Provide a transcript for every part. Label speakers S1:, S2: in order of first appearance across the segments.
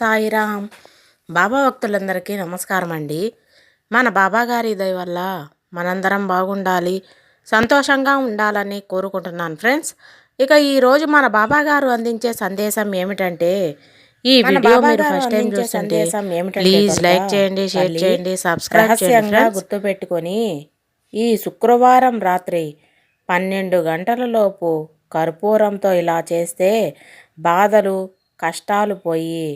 S1: సాయిరామ్. బాబా భక్తులందరికీ నమస్కారం అండి మన బాబా గారి దయ వల్ల మనందరం బాగుండాలి సంతోషంగా ఉండాలని కోరుకుంటున్నాను ఫ్రెండ్స్. ఇక ఈరోజు మన బాబా గారు అందించే సందేశం ఏమిటంటే ఈ వీడియో మీరు ఫస్ట్ టైం చూస్తుంటే ప్లీజ్ లైక్ చేయండి షేర్ చేయండి సబ్స్క్రైబ్ చేయండి.
S2: గుర్తుపెట్టుకొని ఈ శుక్రవారం రాత్రి పన్నెండు గంటల లోపు కర్పూరంతో ఇలా చేస్తే బాధలు కష్టాలు పోయి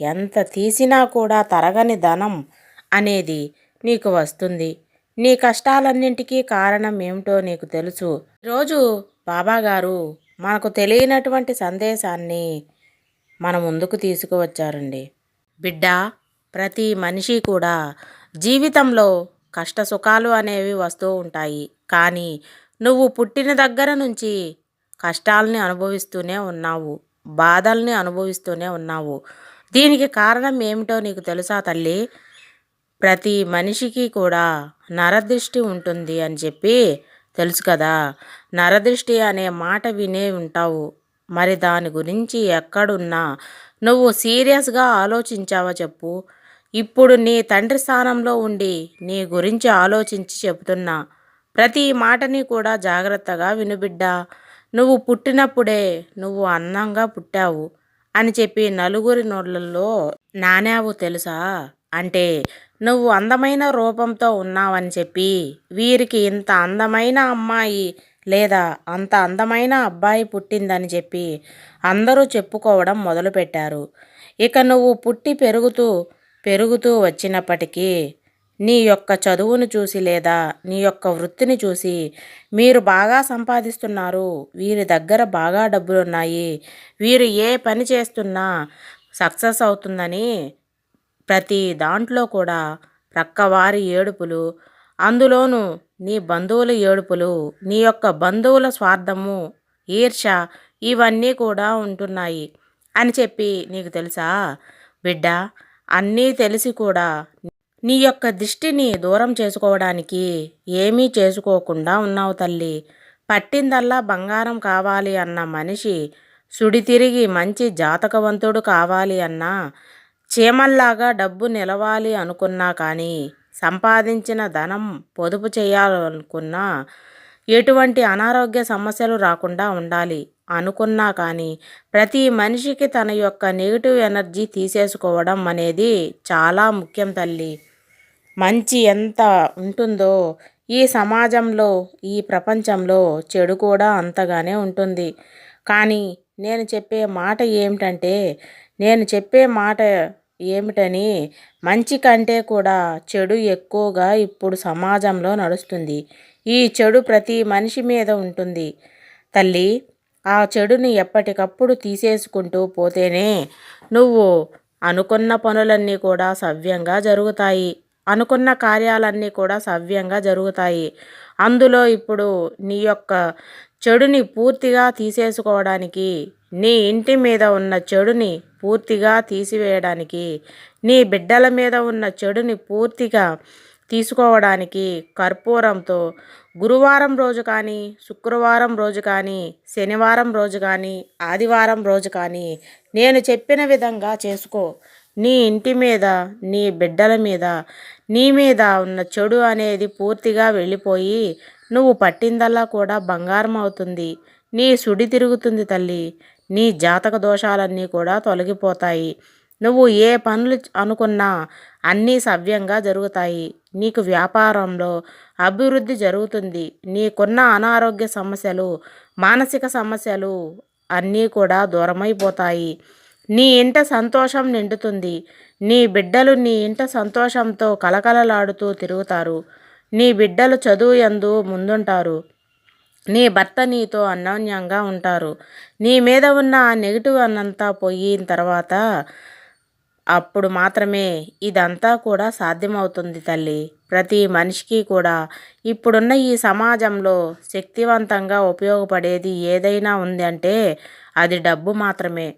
S2: ఎంత తీసినా కూడా తరగని ధనం అనేది నీకు వస్తుంది. నీ కష్టాలన్నింటికీ కారణం ఏమిటో నీకు తెలుసు. రోజు బాబాగారు మనకు తెలియనటువంటి సందేశాన్ని మన ముందుకు తీసుకువచ్చారండి. బిడ్డ ప్రతి మనిషి కూడా జీవితంలో కష్ట సుఖాలు అనేవి వస్తూ ఉంటాయి. కానీ నువ్వు పుట్టిన దగ్గర నుంచి కష్టాలని అనుభవిస్తూనే ఉన్నావు బాధల్ని అనుభవిస్తూనే ఉన్నావు. దీనికి కారణం ఏమిటో నీకు తెలుసా తల్లి? ప్రతి మనిషికి కూడా నరదృష్టి ఉంటుంది అని చెప్పి తెలుసు కదా. నరదృష్టి అనే మాట వినే ఉంటావు. మరి దాని గురించి ఎక్కడున్నా నువ్వు సీరియస్గా ఆలోచించావా చెప్పు. ఇప్పుడు నీ తండ్రి స్థానంలో ఉండి నీ గురించి ఆలోచించి చెబుతున్నా. ప్రతి మాటని కూడా జాగ్రత్తగా వినుబిడ్డా నువ్వు పుట్టినప్పుడే నువ్వు అందంగా పుట్టావు. అని చెప్పి నలుగురి నోళ్ళల్లో నానావు తెలుసా? అంటే నువ్వు అందమైన రూపంతో ఉన్నావని చెప్పి వీరికి ఇంత అందమైన అమ్మాయి లేదా అంత అందమైన అబ్బాయి పుట్టిందని చెప్పి అందరూ చెప్పుకోవడం మొదలుపెట్టారు. ఇక నువ్వు పుట్టి పెరుగుతూ పెరుగుతూ వచ్చినప్పటికీ నీ యొక్క చదువును చూసి లేదా నీ యొక్క వృత్తిని చూసి మీరు బాగా సంపాదిస్తున్నారు వీరి దగ్గర బాగా డబ్బులున్నాయి వీరు ఏ పని చేస్తున్నా సక్సెస్ అవుతుందని ప్రతి దాంట్లో కూడా ప్రక్కవారి ఏడుపులు అందులోనూ నీ బంధువుల ఏడుపులు నీ యొక్క బంధువుల స్వార్థము ఈర్ష ఇవన్నీ కూడా ఉంటున్నాయి అని చెప్పి నీకు తెలుసా? బిడ్డ అన్నీ తెలిసి కూడా నీ యొక్క దిష్టిని దూరం చేసుకోవడానికి ఏమీ చేసుకోకుండా ఉన్నావు తల్లి. పట్టిందల్లా బంగారం కావాలి అన్న మనిషి సుడి తిరిగి మంచి జాతకవంతుడు కావాలి అన్నా చీమల్లాగా డబ్బు నిలవాలి అనుకున్నా కానీ సంపాదించిన ధనం పొదుపు చేయాలనుకున్నా ఎటువంటి అనారోగ్య సమస్యలు రాకుండా ఉండాలి అనుకున్నా కానీ ప్రతి మనిషికి తన యొక్క నెగిటివ్ ఎనర్జీ తీసేసుకోవడం అనేది చాలా ముఖ్యం తల్లి. మంచి ఎంత ఉంటుందో ఈ సమాజంలో ఈ ప్రపంచంలో చెడు కూడా అంతగానే ఉంటుంది. కానీ నేను చెప్పే మాట ఏమిటంటే నేను చెప్పే మాట ఏమిటని మంచి కంటే కూడా చెడు ఎక్కువగా ఇప్పుడు సమాజంలో నడుస్తుంది. ఈ చెడు ప్రతి మనిషి మీద ఉంటుంది. తల్లి ఆ చెడుని ఎప్పటికప్పుడు తీసేసుకుంటూ పోతేనే నువ్వు అనుకున్న పనులన్నీ కూడా సవ్యంగా జరుగుతాయి. అనుకున్న కార్యాలన్నీ కూడా సవ్యంగా జరుగుతాయి. అందులో ఇప్పుడు నీ యొక్క చెడుని పూర్తిగా తీసేసుకోవడానికి నీ ఇంటి మీద ఉన్న చెడుని పూర్తిగా తీసివేయడానికి నీ బిడ్డల మీద ఉన్న చెడుని పూర్తిగా తీసుకోవడానికి కర్పూరంతో గురువారం రోజు కానీ శుక్రవారం రోజు కానీ శనివారం రోజు కానీ ఆదివారం రోజు కానీ నేను చెప్పిన విధంగా చేసుకో. నీ ఇంటి మీద నీ బిడ్డల మీద నీ మీద ఉన్న చెడు అనేది పూర్తిగా వెళ్ళిపోయి నువ్వు పట్టిందల్లా కూడా బంగారం అవుతుంది. నీ సుడి తిరుగుతుంది తల్లి. నీ జాతక దోషాలన్నీ కూడా తొలగిపోతాయి. నువ్వు ఏ పనులు అనుకున్నా అన్నీ సవ్యంగా జరుగుతాయి. నీకు వ్యాపారంలో అభివృద్ధి జరుగుతుంది. నీకున్న అనారోగ్య సమస్యలు మానసిక సమస్యలు అన్నీ కూడా దూరమైపోతాయి. నీ ఇంట సంతోషం నిండుతుంది. నీ బిడ్డలు నీ ఇంట సంతోషంతో కలకలలాడుతూ తిరుగుతారు. నీ బిడ్డలు చదువు ఎందు ముందుంటారు. నీ భర్త నీతో అన్యోన్యంగా ఉంటారు. నీ మీద ఉన్న ఆ నెగిటివ్ అన్నంతా పోయిన తర్వాత అప్పుడు మాత్రమే ఇదంతా కూడా సాధ్యమవుతుంది తల్లి. ప్రతి మనిషికి కూడా ఇప్పుడున్న ఈ సమాజంలో శక్తివంతంగా ఉపయోగపడేది ఏదైనా ఉంది అంటే అది డబ్బు మాత్రమే.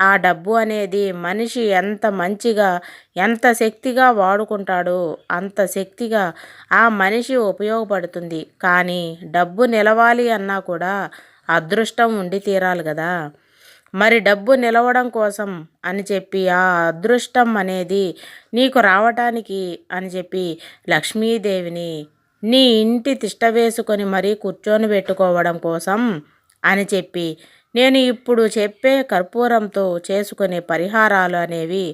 S2: ఆ డబ్బు అనేది మనిషి ఎంత మంచిగా ఎంత శక్తిగా వాడుకుంటాడో అంత శక్తిగా ఆ మనిషి ఉపయోగపడుతుంది. కానీ డబ్బు నిలవాలి అన్నా కూడా అదృష్టం ఉండి తీరాలి కదా. మరి డబ్బు నిలవడం కోసం అని చెప్పి ఆ అదృష్టం అనేది నీకు రావటానికి అని చెప్పి లక్ష్మీదేవిని నీ ఇంటి తిష్ట వేసుకొని మరీ కూర్చొని పెట్టుకోవడం కోసం అని చెప్పి నేను ఇప్పుడు చెప్పే కర్పూరంతో చేసుకునే పరిహారాలు అనేవి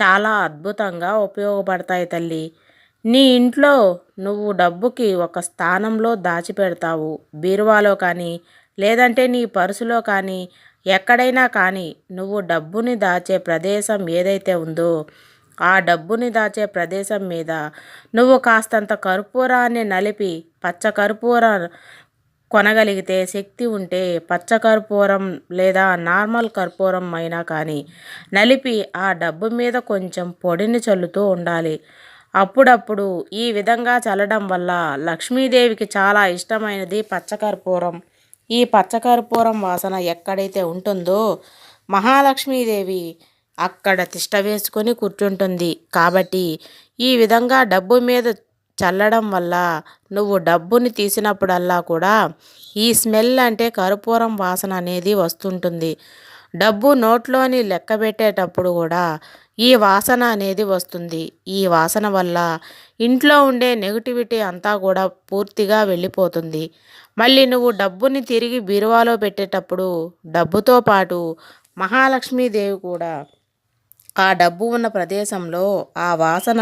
S2: చాలా అద్భుతంగా ఉపయోగపడతాయి తల్లి. నీ ఇంట్లో నువ్వు డబ్బుకి ఒక స్థానంలో దాచిపెడతావు. బీరువాలో కానీ లేదంటే నీ పర్సులో కానీ ఎక్కడైనా కానీ నువ్వు డబ్బుని దాచే ప్రదేశం ఏదైతే ఉందో ఆ డబ్బుని దాచే ప్రదేశం మీద నువ్వు కాస్తంత కర్పూరాన్ని నలిపి పచ్చ కర్పూర కొనగలిగితే శక్తి ఉంటే పచ్చ కర్పూరం లేదా నార్మల్ కర్పూరం అయినా కానీ నలిపి ఆ డబ్బు మీద కొంచెం పొడిని చల్లుతూ ఉండాలి. అప్పుడప్పుడు ఈ విధంగా చల్లడం వల్ల లక్ష్మీదేవికి చాలా ఇష్టమైనది పచ్చకర్పూరం ఈ పచ్చకర్పూరం వాసన ఎక్కడైతే ఉంటుందో మహాలక్ష్మీదేవి అక్కడ తిష్ట వేసుకొని కూర్చుంటుంది. కాబట్టి ఈ విధంగా డబ్బు మీద చల్లడం వల్ల నువ్వు డబ్బుని తీసినప్పుడల్లా కూడా ఈ స్మెల్ అంటే కర్పూరం వాసన అనేది వస్తుంటుంది. డబ్బు నోట్లోని లెక్క పెట్టేటప్పుడు కూడా ఈ వాసన అనేది వస్తుంది. ఈ వాసన వల్ల ఇంట్లో ఉండే నెగిటివిటీ అంతా కూడా పూర్తిగా వెళ్ళిపోతుంది. మళ్ళీ నువ్వు డబ్బుని తిరిగి బీరువాలో పెట్టేటప్పుడు డబ్బుతో పాటు మహాలక్ష్మీదేవి కూడా ఆ డబ్బు ఉన్న ప్రదేశంలో ఆ వాసన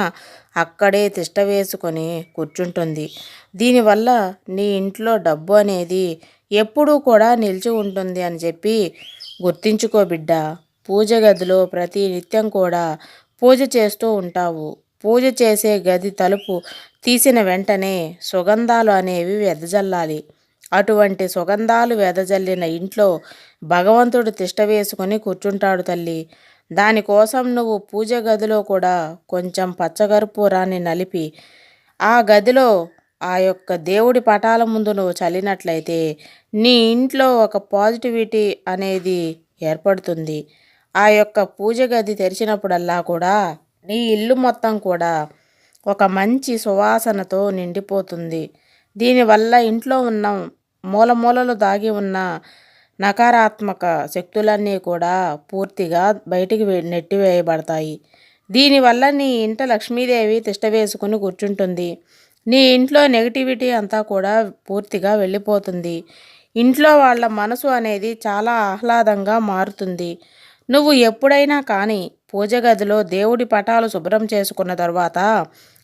S2: అక్కడే తిష్ట వేసుకొని కూర్చుంటుంది. దీనివల్ల నీ ఇంట్లో డబ్బు అనేది ఎప్పుడూ కూడా నిలిచి ఉంటుంది అని చెప్పి గుర్తించుకో బిడ్డ. పూజ గదిలో ప్రతి నిత్యం కూడా పూజ చేస్తూ ఉంటావు. పూజ చేసే గది తలుపు తీసిన వెంటనే సుగంధాలు అనేవి వెదజల్లాలి. అటువంటి సుగంధాలు వెదజల్లిన ఇంట్లో భగవంతుడు తిష్ట వేసుకొని కూర్చుంటాడు తల్లి. దానికోసం నువ్వు పూజ గదిలో కూడా కొంచెం పచ్చగర్పూరాన్ని నలిపి ఆ గదిలో ఆ యొక్క దేవుడి పటాల ముందు నువ్వు చల్లినట్లయితే నీ ఇంట్లో ఒక పాజిటివిటీ అనేది ఏర్పడుతుంది. ఆ యొక్క పూజ గది తెరిచినప్పుడల్లా కూడా నీ ఇల్లు మొత్తం కూడా ఒక మంచి సువాసనతో నిండిపోతుంది. దీనివల్ల ఇంట్లో ఉన్న మూల మూలలు దాగి ఉన్న నకారాత్మక శక్తులన్నీ కూడా పూర్తిగా బయటికి నెట్టివేయబడతాయి దీనివల్ల నీ ఇంట లక్ష్మీదేవి తిష్ట వేసుకుని కూర్చుంటుంది. నీ ఇంట్లో నెగిటివిటీ అంతా కూడా పూర్తిగా వెళ్ళిపోతుంది. ఇంట్లో వాళ్ళ మనసు అనేది చాలా ఆహ్లాదంగా మారుతుంది. నువ్వు ఎప్పుడైనా కానీ పూజ గదిలో దేవుడి పటాలు శుభ్రం చేసుకున్న తర్వాత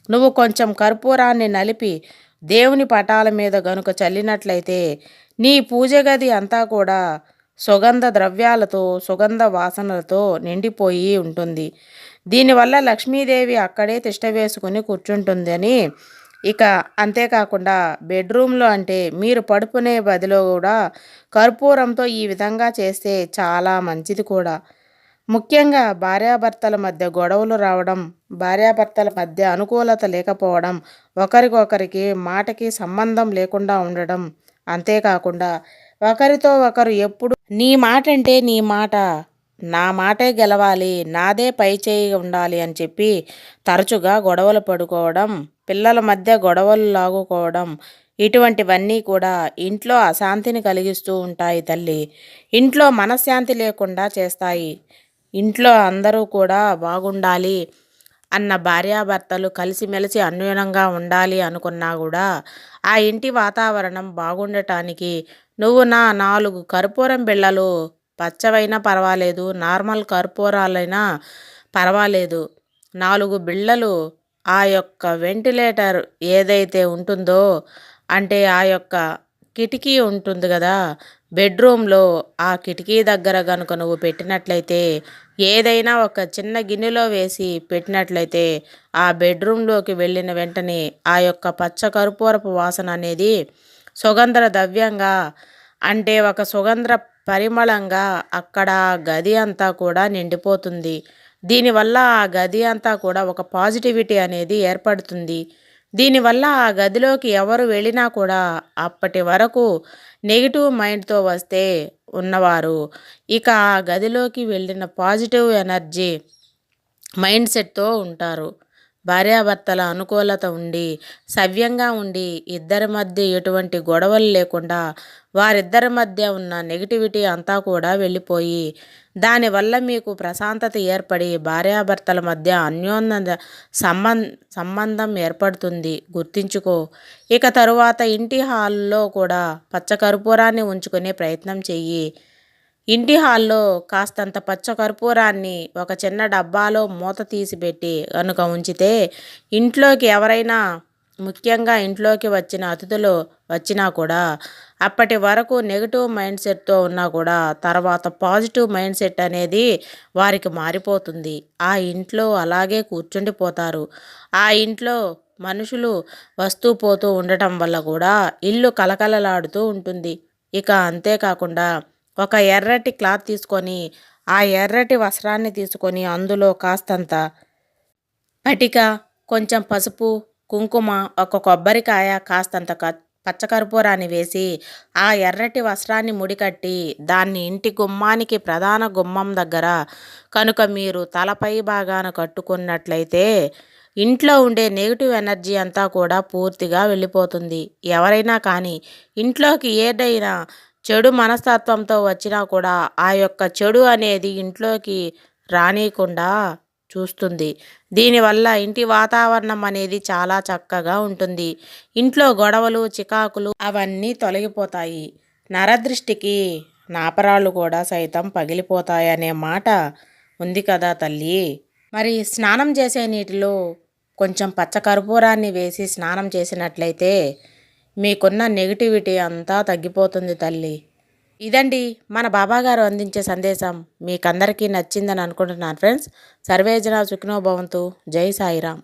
S2: నువ్వు కొంచెం కర్పూరాన్ని నలిపి దేవుని పటాల మీద గనుక చల్లినట్లయితే నీ పూజ గది అంతా కూడా సుగంధ ద్రవ్యాలతో సుగంధ వాసనలతో నిండిపోయి ఉంటుంది. దీనివల్ల లక్ష్మీదేవి అక్కడే తిష్ట వేసుకుని కూర్చుంటుందని ఇక అంతేకాకుండా బెడ్రూమ్లో అంటే మీరు పడుకునే బదిలో కూడా కర్పూరంతో ఈ విధంగా చేస్తే చాలా మంచిది కూడా. ముఖ్యంగా భార్యాభర్తల మధ్య గొడవలు రావడం భార్యాభర్తల మధ్య అనుకూలత లేకపోవడం ఒకరికొకరికి మాటకి సంబంధం లేకుండా ఉండడం అంతేకాకుండా ఒకరితో ఒకరు ఎప్పుడు నీ మాట అంటే నీ మాట నా మాటే గెలవాలి నాదే పై చేయి ఉండాలి అని చెప్పి తరచుగా గొడవలు పడుకోవడం పిల్లల మధ్య గొడవలు లాగుకోవడం ఇటువంటివన్నీ కూడా ఇంట్లో అశాంతిని కలిగిస్తూ ఉంటాయి తల్లి. ఇంట్లో మనశ్శాంతి లేకుండా చేస్తాయి. ఇంట్లో అందరూ కూడా బాగుండాలి. అన్న భార్యాభర్తలు కలిసిమెలిసి అన్యోన్యంగా ఉండాలి అనుకున్నా కూడా ఆ ఇంటి వాతావరణం బాగుండటానికి నువ్వు నా నాలుగు కర్పూరం బిళ్ళలు పచ్చవైనా పర్వాలేదు నార్మల్ కర్పూరాలైనా పర్వాలేదు. నాలుగు బిళ్ళలు ఆ యొక్క వెంటిలేటర్ ఏదైతే ఉంటుందో అంటే ఆ యొక్క కిటికీ ఉంటుంది కదా బెడ్రూమ్లో ఆ కిటికీ దగ్గర కనుక నువ్వు పెట్టినట్లయితే ఏదైనా ఒక చిన్న గిన్నెలో వేసి పెట్టినట్లయితే ఆ బెడ్రూమ్లోకి వెళ్ళిన వెంటనే ఆ యొక్క పచ్చ కర్పూరపు వాసన అనేది సుగంధ ద్రవ్యంగా అంటే ఒక సుగంధ పరిమళంగా అక్కడ గది అంతా కూడా నిండిపోతుంది. దీనివల్ల ఆ గది అంతా కూడా ఒక పాజిటివిటీ అనేది ఏర్పడుతుంది. దీనివల్ల ఆ గదిలోకి ఎవరు వెళ్ళినా కూడా అప్పటి వరకు నెగిటివ్ మైండ్తో వస్తే ఉన్నవారు. ఇక ఆ గదిలోకి వెళ్ళిన పాజిటివ్ ఎనర్జీ మైండ్ సెట్తో ఉంటారు. భార్యాభర్తల అనుకూలత ఉండి సవ్యంగా ఉండి ఇద్దరి మధ్య ఎటువంటి గొడవలు లేకుండా వారిద్దరి మధ్య ఉన్న నెగిటివిటీ అంతా కూడా వెళ్ళిపోయి దానివల్ల మీకు ప్రశాంతత ఏర్పడి భార్యాభర్తల మధ్య అన్యోన్య సంబంధ సంబంధం ఏర్పడుతుంది. గుర్తించుకో ఇక తరువాత ఇంటి హాల్లో కూడా పచ్చకర్పూరాన్ని ఉంచుకునే ప్రయత్నం చెయ్యి. ఇంటి హాల్లో కాస్తంత పచ్చ కర్పూరాన్ని ఒక చిన్న డబ్బాలో మూత తీసి పెట్టి కనుక ఉంచితే ఇంట్లోకి ఎవరైనా ముఖ్యంగా ఇంట్లోకి వచ్చిన అతిథులు వచ్చినా కూడా అప్పటి వరకు నెగిటివ్ మైండ్ సెట్తో ఉన్నా కూడా తర్వాత పాజిటివ్ మైండ్ సెట్ అనేది వారికి మారిపోతుంది. ఆ ఇంట్లో అలాగే కూర్చుండిపోతారు ఆ ఇంట్లో మనుషులు వస్తూ పోతూ ఉండటం వల్ల కూడా ఇల్లు కలకలలాడుతూ ఉంటుంది. ఇక అంతేకాకుండా ఒక ఎర్రటి క్లాత్ తీసుకొని ఆ ఎర్రటి వస్త్రాన్ని తీసుకొని అందులో కాస్తంత పటిక కొంచెం పసుపు కుంకుమ ఒక కొబ్బరికాయ కాస్తంత క పచ్చకర్పూరాన్ని వేసి ఆ ఎర్రటి వస్త్రాన్ని ముడికట్టి దాన్ని ఇంటి గుమ్మానికి ప్రధాన గుమ్మం దగ్గర కనుక మీరు తలపై భాగాన కట్టుకున్నట్లయితే ఇంట్లో ఉండే నెగిటివ్ ఎనర్జీ అంతా కూడా పూర్తిగా వెళ్ళిపోతుంది. ఎవరైనా కానీ ఇంట్లోకి ఏదైనా చెడు మనస్తత్వంతో వచ్చినా కూడా ఆ యొక్క చెడు అనేది ఇంట్లోకి రానియకుండా చూస్తుంది. దీనివల్ల ఇంటి వాతావరణం అనేది చాలా చక్కగా ఉంటుంది. ఇంట్లో గొడవలు చికాకులు అవన్నీ తొలగిపోతాయి. నరదృష్టికి నాపరాళ్ళు కూడా సైతం పగిలిపోతాయనే మాట ఉంది కదా తల్లి. మరి స్నానం చేసే నీటిలో కొంచెం పచ్చకర్పూరాన్ని వేసి స్నానం చేసినట్లయితే మీకున్న నెగిటివిటీ అంతా తగ్గిపోతుంది తల్లి. ఇదండి మన బాబాగారు అందించే సందేశం. మీకందరికీ నచ్చిందని అనుకుంటున్నాను ఫ్రెండ్స్. సర్వేజన సుఖినో భవంతు. జై సాయిరామ్.